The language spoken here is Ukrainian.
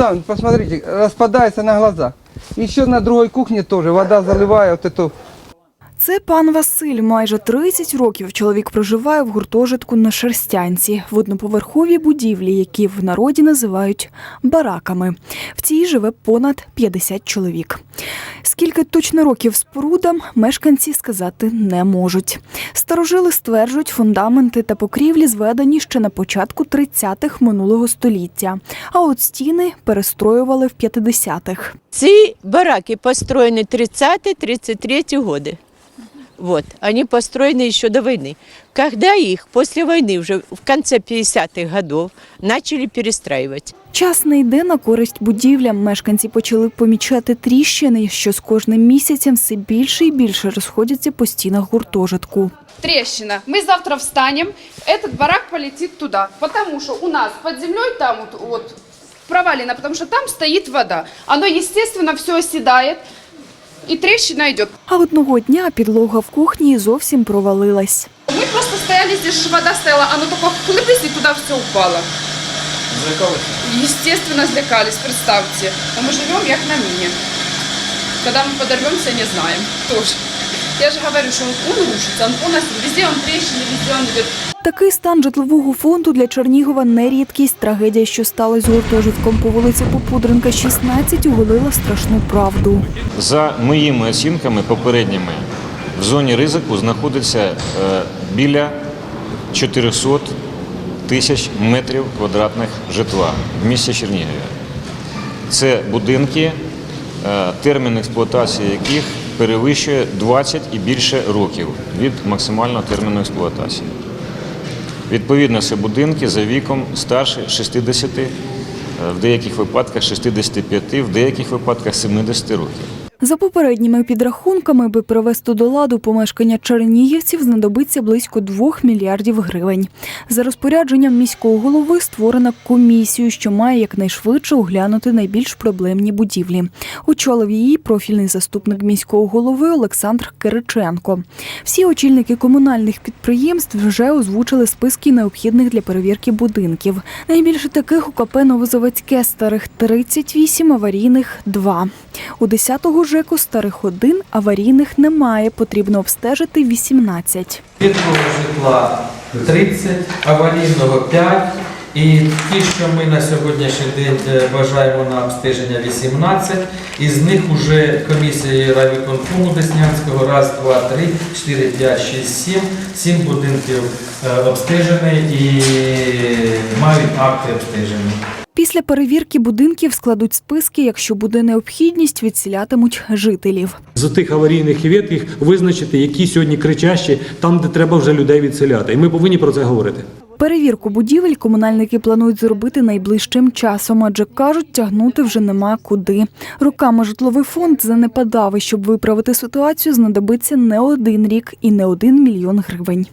фундамент, посмотрите, распадается на глазах. Еще на другой кухне тоже вода заливает вот эту Це пан Василь. Майже 30 років чоловік проживає в гуртожитку на Шерстянці, в одноповерховій будівлі, які в народі називають бараками. В цій живе понад 50 чоловік. Скільки точно років спорудам мешканці сказати не можуть. Старожили стверджують, фундаменти та покрівлі зведені ще на початку 30-х минулого століття. А от стіни перестроювали в 50-х. Ці бараки построены 30-33 годы. Вот, они построены еще до войны. Когда их после войны, уже в конце 50-х годов, начали перестраивать. Час не йде на користь будівлям. Мешканці почали помічати тріщини, що з кожним місяцем все більше і більше розходяться по стінах гуртожитку. трещина. Мы завтра встанем, этот барак полетит туда, потому что у нас под землей там вот, вот провалено, потому что там стоит вода. Оно, естественно, все оседает, и трещина идет. А одного дня підлога в кухні зовсім провалилась. Мы просто стояли, здесь же вода стояла, оно только хлыбись, и туда все упало. Естественно, злякались, представьте. Но мы живем як на мине. Когда мы подорвемся, не знаем. Тоже. Я же говорю, что он, он рушится, он полностью, везде он трещины, везде он идет. Такий стан житлового фонду для Чернігова не рідкість. Трагедія, що сталася з гуртожитком по вулиці Попудренка, 16, оголила страшну правду. За моїми оцінками попередніми, в зоні ризику знаходиться е, біля 400 тисяч метрів квадратних житла в місті Чернігові. Це будинки, е, термін експлуатації яких перевищує 20 і більше років від максимального терміну експлуатації. Відповідно, це будинки за віком старше 60, е, в деяких випадках 65, в деяких випадках 70 років. За попередніми підрахунками, аби привести до ладу помешкання чернігівців, знадобиться близько 2 мільярдів гривень. За розпорядженням міського голови створена комісію, що має якнайшвидше оглянути найбільш проблемні будівлі. Очолив її профільний заступник міського голови Олександр Кириченко. Всі очільники комунальних підприємств вже озвучили списки необхідних для перевірки будинків. Найбільше таких у КП Новозаводське старих 38, аварійних 2. У 10-го ЖЕКу старих 1, аварійних немає, потрібно обстежити 18. Житлового житла 30, аварійного 5. І ті, що ми на сьогоднішній день е, бажаємо на обстеження 18, із них вже комісії райвиконкому Деснянського, раз, два, три, чотири, п'ять, шість, сім. Сім будинків е, обстежені і мають акти обстеження. Після перевірки будинків складуть списки, якщо буде необхідність, відселятимуть жителів. З тих аварійних і ветких визначити, які сьогодні кричащі, там, де треба вже людей відселяти. І ми повинні про це говорити. Перевірку будівель комунальники планують зробити найближчим часом, адже кажуть, тягнути вже нема куди. Руками житловий фонд занепадав, і щоб виправити ситуацію, знадобиться не один рік і не один мільйон гривень.